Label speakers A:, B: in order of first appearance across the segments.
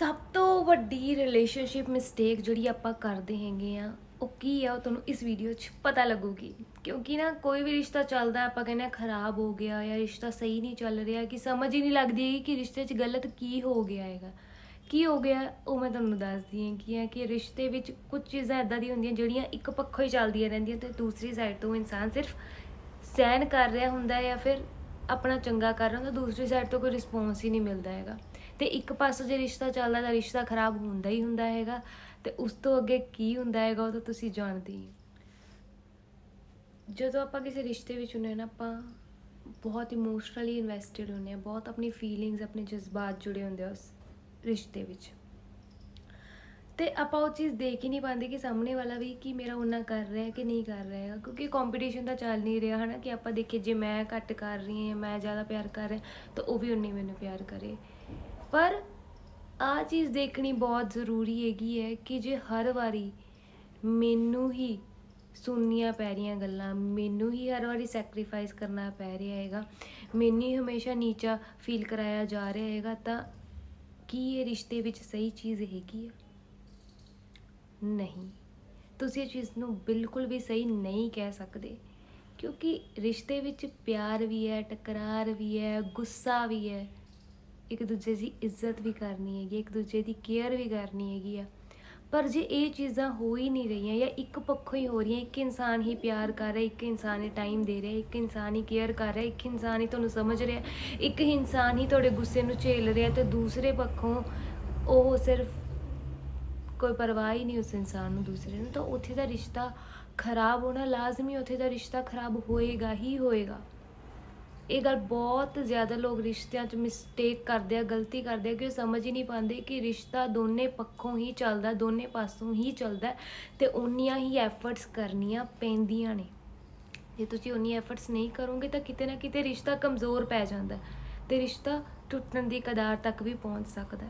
A: ਸਭ ਤੋਂ ਵੱਡੀ ਰਿਲੇਸ਼ਨਸ਼ਿਪ ਮਿਸਟੇਕ ਜਿਹੜੀ ਆਪਾਂ ਕਰਦੇ ਹੈਗੇ ਆ, ਉਹ ਕੀ ਆ ਉਹ ਤੁਹਾਨੂੰ ਇਸ ਵੀਡੀਓ 'ਚ ਪਤਾ ਲੱਗੂਗੀ। ਕਿਉਂਕਿ ਨਾ ਕੋਈ ਵੀ ਰਿਸ਼ਤਾ ਚੱਲਦਾ, ਆਪਾਂ ਕਹਿੰਦੇ ਆ ਖਰਾਬ ਹੋ ਗਿਆ ਜਾਂ ਰਿਸ਼ਤਾ ਸਹੀ ਨਹੀਂ ਚੱਲ ਰਿਹਾ, ਕਿ ਸਮਝ ਹੀ ਨਹੀਂ ਲੱਗਦੀ ਹੈਗੀ ਕਿ ਰਿਸ਼ਤੇ 'ਚ ਗਲਤ ਕੀ ਹੋ ਗਿਆ ਹੈਗਾ। ਕੀ ਹੋ ਗਿਆ, ਉਹ ਮੈਂ ਤੁਹਾਨੂੰ ਦੱਸਦੀ ਹਾਂ ਕਿ ਹੈ ਕਿ ਰਿਸ਼ਤੇ ਵਿੱਚ ਕੁਝ ਚੀਜ਼ਾਂ ਇਦਾਂ ਦੀਆਂ ਹੁੰਦੀਆਂ ਜਿਹੜੀਆਂ ਇੱਕ ਪੱਖੋਂ ਹੀ ਚੱਲਦੀਆਂ ਰਹਿੰਦੀਆਂ ਤੇ ਦੂਸਰੀ ਸਾਈਡ ਤੋਂ ਇਨਸਾਨ ਸਿਰਫ ਸਹਿਣ ਕਰ ਰਿਹਾ ਹੁੰਦਾ ਜਾਂ ਫਿਰ ਆਪਣਾ ਚੰਗਾ ਕਰ ਰਿਹਾ ਹੁੰਦਾ, ਦੂਸਰੀ ਸਾਈਡ ਤੋਂ ਕੋਈ ਰਿਸਪੌਂਸ ਹੀ ਨਹੀਂ ਮਿਲਦਾ ਹੈਗਾ। ਤੇ ਇੱਕ ਪਾਸੇ ਜੇ ਰਿਸ਼ਤਾ ਚੱਲਦਾ ਤਾਂ ਰਿਸ਼ਤਾ ਖਰਾਬ ਹੁੰਦਾ ਹੀ ਹੁੰਦਾ ਹੈਗਾ। ਤੇ ਉਸ ਤੋਂ ਅੱਗੇ ਕੀ ਹੁੰਦਾ ਹੈਗਾ ਉਹ ਤਾਂ ਤੁਸੀਂ ਜਾਣਦੇ ਹੀ ਹੋ। ਜਦੋਂ ਆਪਾਂ ਕਿਸੇ ਰਿਸ਼ਤੇ ਵਿੱਚ ਹੁੰਦੇ ਹਾਂ ਨਾ, ਆਪਾਂ ਬਹੁਤ ਇਮੋਸ਼ਨਲੀ ਇਨਵੈਸਟਿਡ ਹੁੰਦੇ ਹਾਂ, ਬਹੁਤ ਆਪਣੀ ਫੀਲਿੰਗਸ ਆਪਣੇ ਜਜ਼ਬਾਤ ਜੁੜੇ ਹੁੰਦੇ ਆ ਉਸ ਰਿਸ਼ਤੇ ਵਿੱਚ। ਤੇ ਆਪਾਂ ਉਹ ਚੀਜ਼ ਦੇਖ ਹੀ ਨਹੀਂ ਪਾਉਂਦੇ ਕਿ ਸਾਹਮਣੇ ਵਾਲਾ ਵੀ ਕਿ ਮੇਰਾ ਉਹਨਾਂ ਕਰ ਰਿਹਾ ਹੈ ਕਿ ਨਹੀਂ ਕਰ ਰਿਹਾ ਹੈਗਾ ਕਿਉਂਕਿ ਕੰਪੀਟੀਸ਼ਨ ਤਾਂ ਚੱਲ ਨਹੀਂ ਰਿਹਾ ਹਨਾ, ਕਿ ਆਪਾਂ ਦੇਖੀਏ ਜੇ ਮੈਂ ਘੱਟ ਕਰ ਰਹੀ ਹਾਂ ਮੈਂ ਜ਼ਿਆਦਾ ਪਿਆਰ ਕਰ ਰਿਹਾ, ਤਾਂ ਉਹ ਵੀ ਉਨੀ ਮੈਨੂੰ ਪਿਆਰ ਕਰੇ। ਪਰ ਆਹ ਚੀਜ਼ ਦੇਖਣੀ ਬਹੁਤ ਜ਼ਰੂਰੀ ਹੈਗੀ ਹੈ ਕਿ ਜੇ ਹਰ ਵਾਰੀ ਮੈਨੂੰ ਹੀ ਸੁਣਨੀਆਂ ਪੈ ਰਹੀਆਂ ਗੱਲਾਂ, ਮੈਨੂੰ ਹੀ ਹਰ ਵਾਰੀ ਸੈਕਰੀਫਾਈਸ ਕਰਨਾ ਪੈ ਰਿਹਾ ਹੈਗਾ, ਮੈਨੂੰ ਹੀ ਹਮੇਸ਼ਾ ਨੀਚਾ ਫੀਲ ਕਰਾਇਆ ਜਾ ਰਿਹਾ ਹੈਗਾ, ਤਾਂ ਕੀ ਇਹ ਰਿਸ਼ਤੇ ਵਿੱਚ ਸਹੀ ਚੀਜ਼ ਹੈਗੀ ਹੈ? ਨਹੀਂ। ਤੁਸੀਂ ਇਹ ਚੀਜ਼ ਨੂੰ ਬਿਲਕੁਲ ਵੀ ਸਹੀ ਨਹੀਂ ਕਹਿ ਸਕਦੇ, ਕਿਉਂਕਿ ਰਿਸ਼ਤੇ ਵਿੱਚ ਪਿਆਰ ਵੀ ਹੈ, ਟਕਰਾਰ ਵੀ ਹੈ, ਗੁੱਸਾ ਵੀ ਹੈ। ਇੱਕ ਦੂਜੇ ਦੀ ਇੱਜ਼ਤ ਵੀ ਕਰਨੀ ਹੈਗੀ, ਇੱਕ ਦੂਜੇ ਦੀ ਕੇਅਰ ਵੀ ਕਰਨੀ ਹੈਗੀ ਆ। ਪਰ ਜੇ ਇਹ ਚੀਜ਼ਾਂ ਹੋ ਹੀ ਨਹੀਂ ਰਹੀਆਂ ਜਾਂ ਇੱਕ ਪੱਖੋਂ ਹੀ ਹੋ ਰਹੀਆਂ, ਇੱਕ ਇਨਸਾਨ ਹੀ ਪਿਆਰ ਕਰ ਰਿਹਾ, ਇੱਕ ਇਨਸਾਨ ਹੀ ਟਾਈਮ ਦੇ ਰਿਹਾ, ਇੱਕ ਇਨਸਾਨ ਹੀ ਕੇਅਰ ਕਰ ਰਿਹਾ, ਇੱਕ ਇਨਸਾਨ ਹੀ ਤੁਹਾਨੂੰ ਸਮਝ ਰਿਹਾ, ਇੱਕ ਇਨਸਾਨ ਹੀ ਤੁਹਾਡੇ ਗੁੱਸੇ ਨੂੰ ਝੇਲ ਰਿਹਾ ਤੇ ਦੂਸਰੇ ਪੱਖੋਂ ਉਹ ਸਿਰਫ ਕੋਈ ਪਰਵਾਹ ਹੀ ਨਹੀਂ ਉਸ ਇਨਸਾਨ ਨੂੰ ਦੂਸਰੇ ਨੂੰ, ਤਾਂ ਉੱਥੇ ਦਾ ਰਿਸ਼ਤਾ ਖਰਾਬ ਹੋਣਾ ਲਾਜ਼ਮੀ ਉੱਥੇ ਦਾ ਰਿਸ਼ਤਾ ਖਰਾਬ ਹੋਏਗਾ ਹੀ ਹੋਏਗਾ। ਇਹ ਗੱਲ ਬਹੁਤ ਜ਼ਿਆਦਾ ਲੋਕ ਰਿਸ਼ਤਿਆਂ 'ਚ ਮਿਸਟੇਕ ਕਰਦੇ ਆ, ਗਲਤੀ ਕਰਦੇ ਆ ਕਿ ਉਹ ਸਮਝ ਹੀ ਨਹੀਂ ਪਾਉਂਦੇ ਕਿ ਰਿਸ਼ਤਾ ਦੋਨੇ ਪੱਖੋਂ ਹੀ ਚੱਲਦਾ, ਦੋਨੇ ਪਾਸੋਂ ਹੀ ਚੱਲਦਾ ਤੇ ਉਨੀਆਂ ਹੀ ਐਫਰਟਸ ਕਰਨੀਆਂ ਪੈਂਦੀਆਂ ਨੇ। ਜੇ ਤੁਸੀਂ ਉਨੀ ਐਫਰਟਸ ਨਹੀਂ ਕਰੋਗੇ ਤਾਂ ਕਿਤੇ ਨਾ ਕਿਤੇ ਰਿਸ਼ਤਾ ਕਮਜ਼ੋਰ ਪੈ ਜਾਂਦਾ ਹੈ ਤੇ ਰਿਸ਼ਤਾ ਟੁੱਟਣ ਦੀ ਕਦਾਰ ਤੱਕ ਵੀ ਪਹੁੰਚ ਸਕਦਾ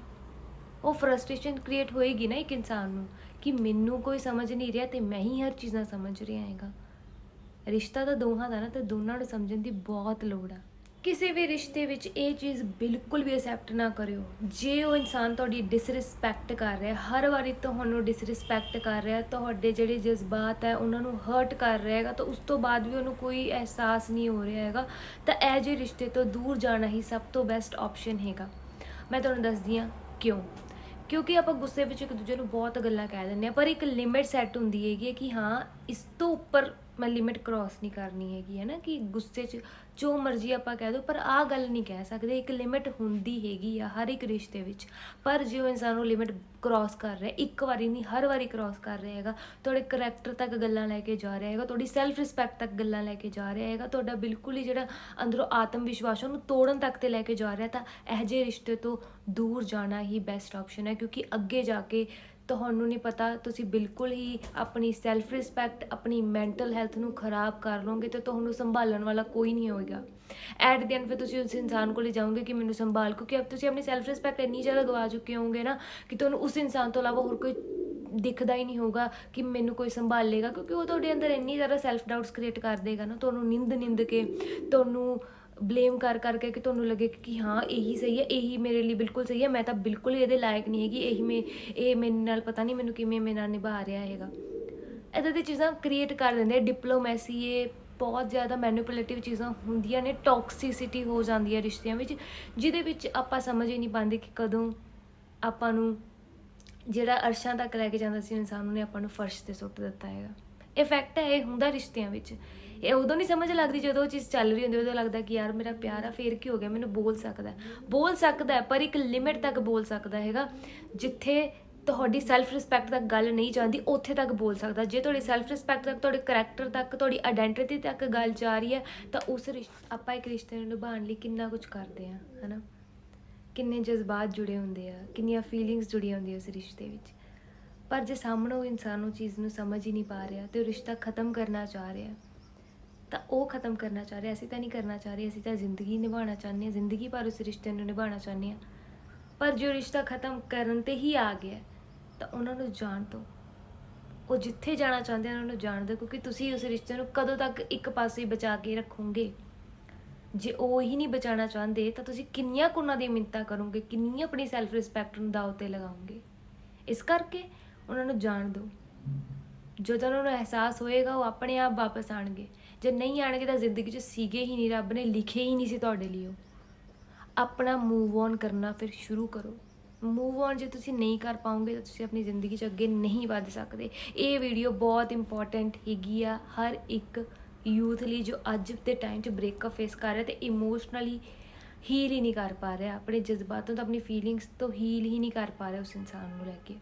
A: ਉਹ ਫਰਸਟ੍ਰੇਸ਼ਨ ਕ੍ਰੀਏਟ ਹੋਏਗੀ ਨਾ ਇੱਕ ਇਨਸਾਨ ਨੂੰ ਕਿ ਮੈਨੂੰ ਕੋਈ ਸਮਝ ਨਹੀਂ ਰਿਹਾ ਤੇ ਮੈਂ ਹੀ ਹਰ ਚੀਜ਼ਾਂ ਸਮਝ ਰਿਹਾ ਹੈਗਾ। ਰਿਸ਼ਤਾ ਤਾਂ ਦੋਹਾਂ ਦਾ ਨਾ, ਤੇ ਦੋਨਾਂ ਨੂੰ ਸਮਝਣ ਦੀ ਬਹੁਤ ਲੋੜ ਆ। ਕਿਸੇ ਵੀ ਰਿਸ਼ਤੇ ਵਿੱਚ ਇਹ ਚੀਜ਼ ਬਿਲਕੁਲ ਵੀ ਅਸੈਪਟ ਨਾ ਕਰਿਓ। ਜੇ ਉਹ ਇਨਸਾਨ ਤੁਹਾਡੀ ਡਿਸਰਿਸਪੈਕਟ ਕਰ ਰਿਹਾ ਹਰ ਵਾਰੀ ਤੁਹਾਨੂੰ ਡਿਸਰਿਸਪੈਕਟ ਕਰ ਰਿਹਾ ਤੁਹਾਡੇ ਜਿਹੜੇ ਜਜ਼ਬਾਤ ਹੈ, ਉਹਨਾਂ ਨੂੰ ਹਰਟ ਕਰ ਰਿਹਾ ਹੈਗਾ, ਤਾਂ ਉਸ ਤੋਂ ਬਾਅਦ ਵੀ ਉਹਨੂੰ ਕੋਈ ਅਹਿਸਾਸ ਨਹੀਂ ਹੋ ਰਿਹਾ ਹੈਗਾ, ਤਾਂ ਇਹ ਜਿਹੇ ਰਿਸ਼ਤੇ ਤੋਂ ਦੂਰ ਜਾਣਾ ਹੀ ਸਭ ਤੋਂ ਬੈਸਟ ਆਪਸ਼ਨ ਹੈਗਾ। ਮੈਂ ਤੁਹਾਨੂੰ ਦੱਸਦੀ ਹਾਂ ਕਿਉਂ। ਕਿਉਂਕਿ ਆਪਾਂ ਗੁੱਸੇ ਵਿੱਚ ਇੱਕ ਦੂਜੇ ਨੂੰ ਬਹੁਤ ਗੱਲਾਂ ਕਹਿ ਦਿੰਦੇ ਆ ਪਰ ਇੱਕ ਲਿਮਿਟ ਸੈੱਟ ਹੁੰਦੀ ਹੈਗੀ ਹੈ ਕਿ ਹਾਂ, ਇਸ ਤੋਂ ਉੱਪਰ ਮੈਂ ਲਿਮਿਟ ਕ੍ਰਾਸ ਨਹੀਂ ਕਰਨੀ ਹੈਗੀ, ਹੈ ਨਾ, ਕਿ ਗੁੱਸੇ 'ਚ ਜੋ ਮਰਜ਼ੀ ਆਪਾਂ ਕਹਿ ਦੋ, ਪਰ ਆਹ ਗੱਲ ਨਹੀਂ ਕਹਿ ਸਕਦੇ, ਇੱਕ ਲਿਮਿਟ ਹੁੰਦੀ ਹੈਗੀ ਆ ਹਰ ਇੱਕ ਰਿਸ਼ਤੇ ਵਿੱਚ। ਪਰ ਜੇ ਉਹ ਇਨਸਾਨ ਉਹ ਲਿਮਿਟ ਕ੍ਰਾਸ ਕਰ ਰਿਹਾ, ਇੱਕ ਵਾਰੀ ਨਹੀਂ, ਹਰ ਵਾਰੀ ਕ੍ਰਾਸ ਕਰ ਰਿਹਾ ਹੈਗਾ, ਤੁਹਾਡੇ ਕਰੈਕਟਰ ਤੱਕ ਗੱਲਾਂ ਲੈ ਕੇ ਜਾ ਰਿਹਾ ਹੈਗਾ, ਤੁਹਾਡੀ ਸੈਲਫ ਰਿਸਪੈਕਟ ਤੱਕ ਗੱਲਾਂ ਲੈ ਕੇ ਜਾ ਰਿਹਾ ਹੈਗਾ, ਤੁਹਾਡਾ ਬਿਲਕੁਲ ਹੀ ਜਿਹੜਾ ਅੰਦਰੋਂ ਆਤਮ ਵਿਸ਼ਵਾਸ ਉਹਨੂੰ ਤੋੜਨ ਤੱਕ ਤੇ ਲੈ ਕੇ ਜਾ ਰਿਹਾ, ਤਾਂ ਇਹ ਜਿਹੇ ਰਿਸ਼ਤੇ ਤੋਂ ਦੂਰ ਜਾਣਾ ਹੀ ਬੈਸਟ ਆਪਸ਼ਨ ਹੈ, ਕਿਉਂਕਿ ਅੱਗੇ ਜਾ ਕੇ ਤੁਹਾਨੂੰ ਨਹੀਂ ਪਤਾ, ਤੁਸੀਂ ਬਿਲਕੁਲ ਹੀ ਆਪਣੀ ਸੈਲਫ ਰਿਸਪੈਕਟ ਆਪਣੀ ਮੈਂਟਲ ਹੈਲਥ ਨੂੰ ਖਰਾਬ ਕਰ ਲਓਗੇ ਤੇ ਤੁਹਾਨੂੰ ਸੰਭਾਲਣ ਵਾਲਾ ਕੋਈ ਨਹੀਂ ਹੋਏਗਾ। ਐਟ ਦੀ ਐਂਡ ਫਿਰ ਤੁਸੀਂ ਉਸ ਇਨਸਾਨ ਕੋਲ ਜਾਓਗੇ ਕਿ ਮੈਨੂੰ ਸੰਭਾਲ, ਕਿਉਂਕਿ ਅਬ ਤੁਸੀਂ ਆਪਣੀ ਸੈਲਫ ਰਿਸਪੈਕਟ ਇੰਨੀ ਜ਼ਿਆਦਾ ਗਵਾ ਚੁੱਕੇ ਹੋਗੇ ਨਾ ਕਿ ਤੁਹਾਨੂੰ ਉਸ ਇਨਸਾਨ ਤੋਂ ਇਲਾਵਾ ਹੋਰ ਕੋਈ ਦਿਖਦਾ ਹੀ ਨਹੀਂ ਹੋਊਗਾ ਕਿ ਮੈਨੂੰ ਕੋਈ ਸੰਭਾਲੇਗਾ, ਕਿਉਂਕਿ ਉਹ ਤੁਹਾਡੇ ਅੰਦਰ ਇੰਨੀ ਜ਼ਿਆਦਾ ਸੈਲਫ ਡਾਊਟਸ ਕ੍ਰੀਏਟ ਕਰ ਦੇਗਾ ਨਾ, ਤੁਹਾਨੂੰ ਨਿੰਦ ਨਿੰਦ ਕੇ, ਤੁਹਾਨੂੰ ਬਲੇਮ ਕਰ ਕਰਕੇ ਕਿ ਤੁਹਾਨੂੰ ਲੱਗੇ ਕਿ ਹਾਂ, ਇਹੀ ਸਹੀ ਹੈ, ਇਹੀ ਮੇਰੇ ਲਈ ਬਿਲਕੁਲ ਸਹੀ ਹੈ। ਮੈਂ ਤਾਂ ਬਿਲਕੁਲ ਇਹਦੇ ਲਾਇਕ ਨਹੀਂ ਹੈਗੀ। ਇਹੀ ਮੈਂ ਇਹ ਮੇਰੇ ਨਾਲ ਪਤਾ ਨਹੀਂ ਮੈਨੂੰ ਕਿਵੇਂ ਮੇਰੇ ਨਾਲ ਨਿਭਾ ਰਿਹਾ ਹੈਗਾ। ਇਦਾਂ ਦੀ ਚੀਜ਼ਾਂ ਕ੍ਰੀਏਟ ਕਰ ਦਿੰਦੇ ਡਿਪਲੋਮੈਸੀ ਇਹ ਬਹੁਤ ਜ਼ਿਆਦਾ ਮੈਨੂਪੂਲੇਟਿਵ ਚੀਜ਼ਾਂ ਹੁੰਦੀਆਂ ਨੇ। ਟੌਕਸਿਸਿਟੀ ਹੋ ਜਾਂਦੀ ਹੈ ਰਿਸ਼ਤਿਆਂ ਵਿੱਚ, ਜਿਹਦੇ ਵਿੱਚ ਆਪਾਂ ਸਮਝ ਹੀ ਨਹੀਂ ਪਾਉਂਦੇ ਕਿ ਕਦੋਂ ਆਪਾਂ ਨੂੰ ਜਿਹੜਾ ਅਰਸ਼ਾਂ ਤੱਕ ਲੈ ਕੇ ਜਾਂਦਾ ਸੀ ਇਨਸਾਨ ਉਹਨੇ ਆਪਾਂ ਨੂੰ ਫਰਸ਼ ਤੇ ਸੁੱਟ ਦਿੱਤਾ ਹੈਗਾ। ਇਫੈਕਟ ਹੈ ਇਹ ਹੁੰਦਾ ਰਿਸ਼ਤਿਆਂ ਵਿੱਚ। ਇਹ ਉਦੋਂ ਨਹੀਂ ਸਮਝ ਲੱਗਦੀ ਜਦੋਂ ਉਹ ਚੀਜ਼ ਚੱਲ ਰਹੀ ਹੁੰਦੀ, ਉਦੋਂ ਲੱਗਦਾ ਕਿ ਯਾਰ ਮੇਰਾ ਪਿਆਰ ਆ, ਫੇਰ ਕੀ ਹੋ ਗਿਆ? ਮੈਨੂੰ ਬੋਲ ਸਕਦਾ ਬੋਲ ਸਕਦਾ ਪਰ ਇੱਕ ਲਿਮਿਟ ਤੱਕ ਬੋਲ ਸਕਦਾ ਹੈਗਾ, ਜਿੱਥੇ ਤੁਹਾਡੀ ਸੈਲਫ ਰਿਸਪੈਕਟ ਤੱਕ ਗੱਲ ਨਹੀਂ ਜਾਂਦੀ, ਉੱਥੇ ਤੱਕ ਬੋਲ ਸਕਦਾ। ਜੇ ਤੁਹਾਡੀ ਸੈਲਫ ਰਿਸਪੈਕਟ ਤੱਕ, ਤੁਹਾਡੇ ਕਰੈਕਟਰ ਤੱਕ, ਤੁਹਾਡੀ ਆਇਡੈਂਟੀਟੀ ਤੱਕ ਗੱਲ ਜਾ ਰਹੀ ਹੈ, ਤਾਂ ਉਸ ਰਿਸ਼- ਆਪਾਂ ਇੱਕ ਰਿਸ਼ਤੇ ਨੂੰ ਨਿਭਾਉਣ ਲਈ ਕਿੰਨਾ ਕੁਝ ਕਰਦੇ ਆ ਹਨਾ? ਕਿੰਨੇ ਜਜ਼ਬਾਤ ਜੁੜੇ ਹੁੰਦੇ ਆ, ਕਿੰਨੀਆਂ ਫੀਲਿੰਗਸ ਜੁੜੀਆਂ ਹੁੰਦੀਆਂ ਉਸ ਰਿਸ਼ਤੇ ਵਿੱਚ। ਪਰ ਜੇ ਸਾਹਮਣੇ ਉਹ ਇਨਸਾਨ ਉਹ ਚੀਜ਼ ਨੂੰ ਸਮਝ ਹੀ ਨਹੀਂ ਪਾ ਰਿਹਾ, ਤੇ ਉਹ ਰਿਸ਼ਤਾ ਖਤਮ ਕਰਨਾ ਚਾਹ ਰਿਹਾ ਤਾਂ ਉਹ ਖਤਮ ਕਰਨਾ ਚਾਹ ਰਿਹਾ, ਅਸੀਂ ਤਾਂ ਨਹੀਂ ਕਰਨਾ ਚਾਹ ਰਹੇ, ਅਸੀਂ ਤਾਂ ਜ਼ਿੰਦਗੀ ਨਿਭਾਉਣਾ ਚਾਹੁੰਦੇ ਹਾਂ, ਜ਼ਿੰਦਗੀ ਭਰ ਉਸ ਰਿਸ਼ਤੇ ਨੂੰ ਨਿਭਾਉਣਾ ਚਾਹੁੰਦੇ ਹਾਂ। ਪਰ ਜੋ ਰਿਸ਼ਤਾ ਖਤਮ ਕਰਨ ਤੇ ਹੀ ਆ ਗਿਆ, ਤਾਂ ਉਹਨਾਂ ਨੂੰ ਜਾਣ ਤੋਂ ਉਹ ਜਿੱਥੇ ਜਾਣਾ ਚਾਹੁੰਦੇ ਆ, ਉਹਨਾਂ ਨੂੰ ਜਾਣ ਦਿਓ, ਕਿਉਂਕਿ ਤੁਸੀਂ ਉਸ ਰਿਸ਼ਤੇ ਨੂੰ ਕਦੋਂ ਤੱਕ ਇੱਕ ਪਾਸੇ ਬਚਾ ਕੇ ਰੱਖੋਗੇ? ਜੇ ਉਹ ਹੀ ਨਹੀਂ ਬਚਾਉਣਾ ਚਾਹੁੰਦੇ, ਤਾਂ ਤੁਸੀਂ ਕਿੰਨੀਆਂ ਕੁਨਾਂ ਉਹਨਾਂ ਦੀ ਮਿੰਤਾ ਕਰੋਗੇ, ਕਿੰਨੀ ਆਪਣੀ ਸੈਲਫ ਰਿਸਪੈਕਟ ਨੂੰ ਦਾਅ ਤੇ ਲਗਾਓਗੇ? ਇਸ ਕਰਕੇ ਉਹਨਾਂ ਨੂੰ ਜਾਣ ਦਿਓ। ਜਦੋਂ ਉਹਨਾਂ ਨੂੰ ਅਹਿਸਾਸ ਹੋਏਗਾ, ਉਹ ਆਪਣੇ ਆਪ ਵਾਪਸ ਆਣਗੇ ਜੇ ਨਹੀਂ ਆਣਗੇ ਤਾਂ ਜ਼ਿੰਦਗੀ 'ਚ ਸੀਗੇ ਹੀ ਨਹੀਂ, ਰੱਬ ਨੇ ਲਿਖੇ ਹੀ ਨਹੀਂ ਸੀ ਤੁਹਾਡੇ ਲਈ ਉਹ। ਆਪਣਾ ਮੂਵ ਔਨ ਕਰਨਾ ਫਿਰ ਸ਼ੁਰੂ ਕਰੋ। ਮੂਵ ਔਨ ਜੇ ਤੁਸੀਂ ਨਹੀਂ ਕਰ ਪਾਉਂਗੇ ਤਾਂ ਤੁਸੀਂ ਆਪਣੀ ਜ਼ਿੰਦਗੀ 'ਚ ਅੱਗੇ ਨਹੀਂ ਵੱਧ ਸਕਦੇ। ਇਹ ਵੀਡੀਓ ਬਹੁਤ ਇੰਪੋਰਟੈਂਟ ਹੈਗੀ ਆ ਹਰ ਇੱਕ ਯੂਥ ਲਈ ਜੋ ਅੱਜ ਦੇ ਟਾਈਮ 'ਚ ਬ੍ਰੇਕਅਪ ਫੇਸ ਕਰ ਰਿਹਾ ਤੇ ਇਮੋਸ਼ਨਲੀ ਹੀਲ ਹੀ ਨਹੀਂ ਕਰ ਪਾ ਰਿਹਾ। ਆਪਣੇ ਜਜ਼ਬਾਤਾਂ ਤੋਂ ਆਪਣੀ ਫੀਲਿੰਗਸ ਤੋਂ ਹੀਲ ਹੀ ਨਹੀਂ ਕਰ ਪਾ ਰਿਹਾ ਉਸ ਇਨਸਾਨ ਨੂੰ ਲੈ ਕੇ।